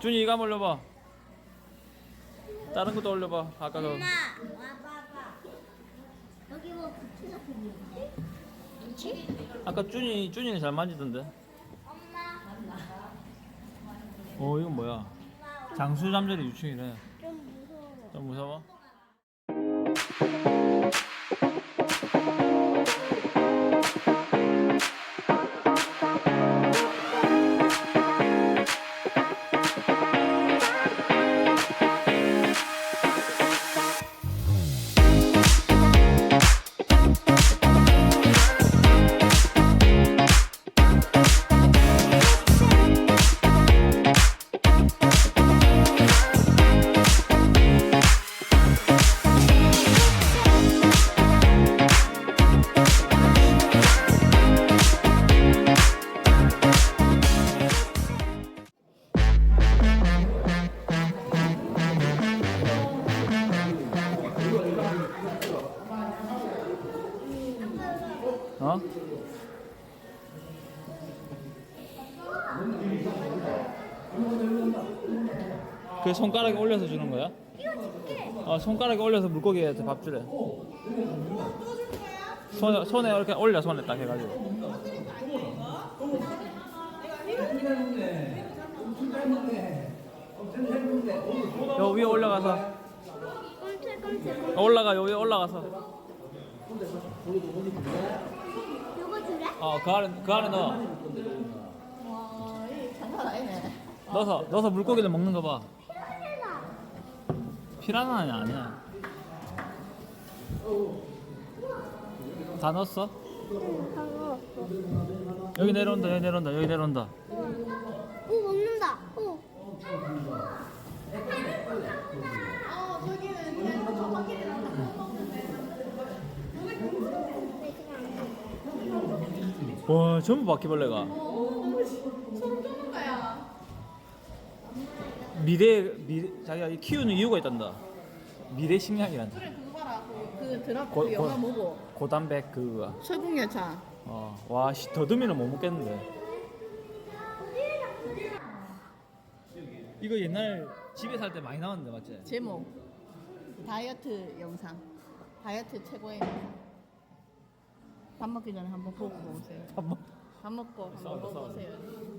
준이 이거 한번 올려봐. 다른 것도 올려봐. 아까 그 엄마 와봐봐 여기 뭐 부츠 같은 게 있는데? 아까 준이 준이는 잘 만지던데. 엄마 어 이건 뭐야? 장수 잠자리 유충이래. 좀 무서워 좀 무서워? 어? 그 손가락에 올려서 주는 거야? 어, 손가락에 올려서 물고기한테 밥 주래. 손에, 손에 이렇게 올려 손에 딱 해가지고. 요 위에 올라가서 올라가 요 위에 올라가서? 어 그 안에 그 안에 넣어 와, 이 장난 아니네. 넣어서 넣어서 물고기를 먹는 거 봐. 피라나는 아니야. 다 넣었어? 응 방어 여기 내려온다 여기 내려온다 여기 내려온다. 오 먹는다 오 어, 저기는 그냥 저 바퀴를 안 와 전부 바퀴벌레가. 소름 돋는 거야. 미래 미래 자기가 이 키우는 이유가 있단다. 미래 식량이란다. 그래, 그거 봐라. 그, 그 고- 그 영화 고- 뭐고? 고단백 그거. 설국열차. 어, 와, 씨, 더듬이는 못 먹겠는데. 이거 옛날 집에 살 때 많이 나왔는데 맞지? 제목. 다이어트 영상. 다이어트 최고의 영상. 밥 먹기 전에 한번 보고 오세요. 밥 먹고 한번 싸워, 보고 싸워. 오세요.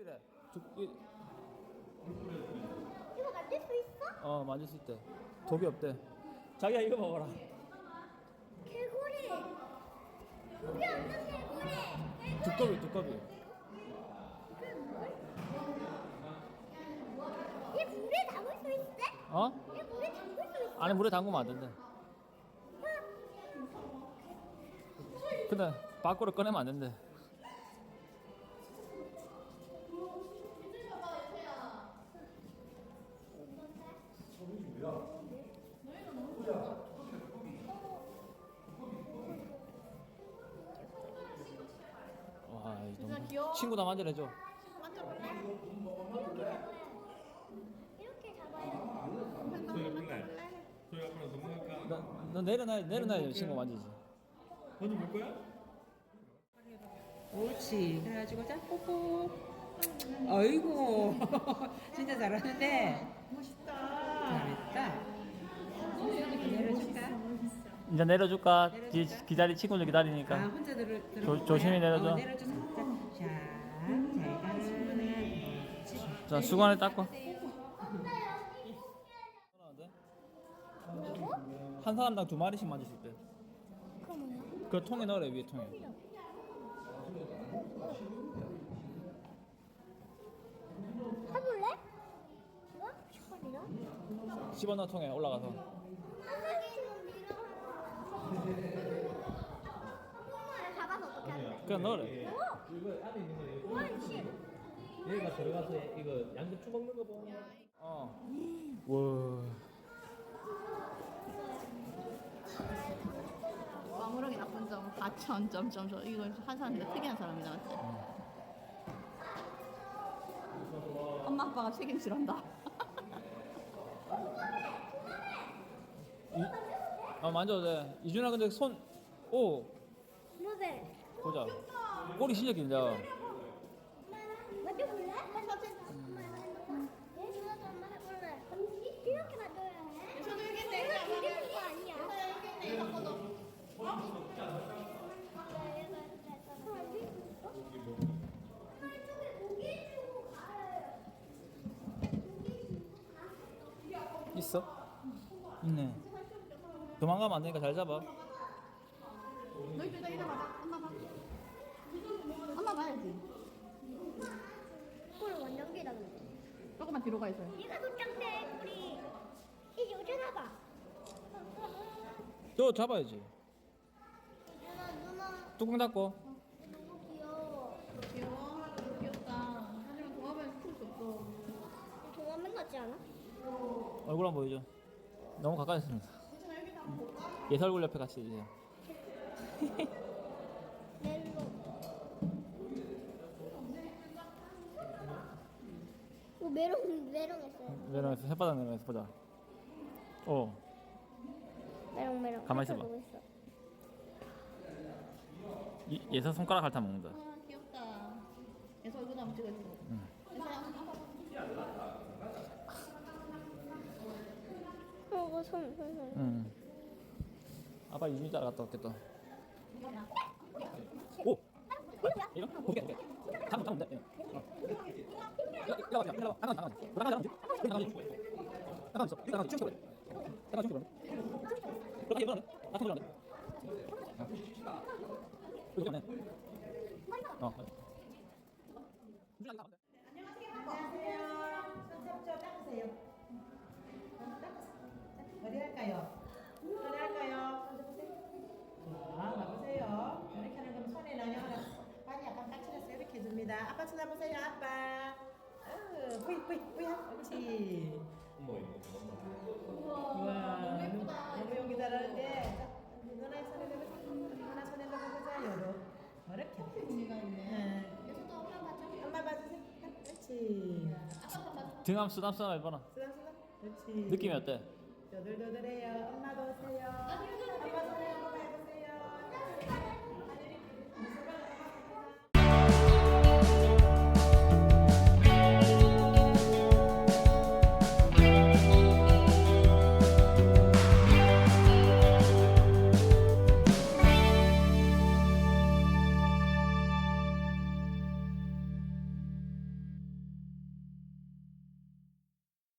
이래. 두- 이- 이거 만들 수 있어? 어, 만질 수 있대. 독이 없대. 자기야 이거 먹어라. 개구리 여기 없는 개구리 두꺼비, 두꺼비. 얘 물에 담을 수 있대? 어? 얘 물에 담을 수 있어? 안에 물에 담그면 안 된대. 근데 밖으로 꺼내면 안 된대. 와, 이 진짜 너무 귀여워. 친구 다 만져내줘. 이렇게 너, 너 내려놔, 내려놔야 친구 만지지. 옳지. 그래가지고 자 뽀뽀. 아이고 진짜 잘하는데. 멋있다. 잘했다. 내려줄까? 이제 내려줄까? 내려줄까? 기, 기다리 친구들 아 기다리니까. 혼자 들어 들어. 조- 조심히 내려줘. 어, 내려줘. 자, 자, 잘 가시네. 자 수건에 닦고. 한 사람당 두 마리씩 만질 수 있대. 그 통에 넣으래 위에 통에. 집어넣어 통에 올라가서. 한번에 잡아서 어떻게 하는데? 그냥 넣으래. 이거 안에 있는 거 여기가 들어가서 이거 양배추 먹는 거 봐. 어. 와. 마무르기 나쁜 점 4천 점점 점 이거 한 사람인데 특이한 사람이다 맞지? 엄마 아빠가 책임질한다 아 만져도 돼. 이준아 근데 손. 오 뭐래? 보자. 꼬리 실력 긴다. 이렇게 해? 저도 그리는 거 아니야? 이거 있어? 있네. 도망가면 안 되니까 잘 잡아. 너희 둘다 이리 와봐 엄마 봐 엄마 봐야지 꿀 완전 길다 근데 조금만 뒤로 가 있어요 얘가 더 짱대 꿀이 이제 오잖아 봐 저 잡아야지. 누나 누나 뚜껑 닫고. 너무 귀여워 귀여워 귀엽다 하지만 동화변에서 풀수 없어 동화 맨 같지 않아? 얼굴 한번 보여줘. 너무 가까이 있습니다. 예사 얼굴 옆에 같이 해주세요. 오 메롱 메롱했어요 내려가서 햇바닥 내려가서 보자. 오. 메롱 메롱 가만히 있어봐. 보고 있어. 이, 예사 손가락 핥아 먹는다. 아 귀엽다 얘서 얼굴 한번 찍어줘 응. 얘서야 어, 손, 손, 손. 응. 아빠 이준이 따라갔다 왔겠다. 오. 아, 이거? 볼게, 볼게. 잠깐, 잠깐, 돼. 어. 이거, 이거 봐봐, 이거 봐봐. 잠깐, 잠깐. 이거 잠깐, 잠깐. 이거 잠깐 있어. 이거 잠깐 쭉 켜버려. 잠깐 쭉 켜버려. 그렇게 일어나네. 나 통일 안 돼. 여기 있네. 어. 준아, 이거 안 돼. 안녕하세요. 손 잡죠. 닦으세요. 어디 할까요? 어디 할까요? 손 잡으세요. 자, 봐보세요. 이렇게 하는 건 손에 나요. 빨리 약간 까칠해서 해줍니다. 아빠 손 잡으세요. 아빠. 어, 뿌이 뿌이 뿌야. 그렇지. 우와, 너무 예쁘다. 너무 연기 잘하는데. 자, 누나의 손에 넣어보세요. 누나 손에 넣어보자. 요러. 이렇게. 의미가 있네 응. 얘서도 엄마 봐줘 엄마 봐주세요. 그렇지. 아빠 등함 쓰담 쓰담 해봐라. 쓰담쓰담. 그렇지. 느낌이 어때? 너들너들해요. 엄마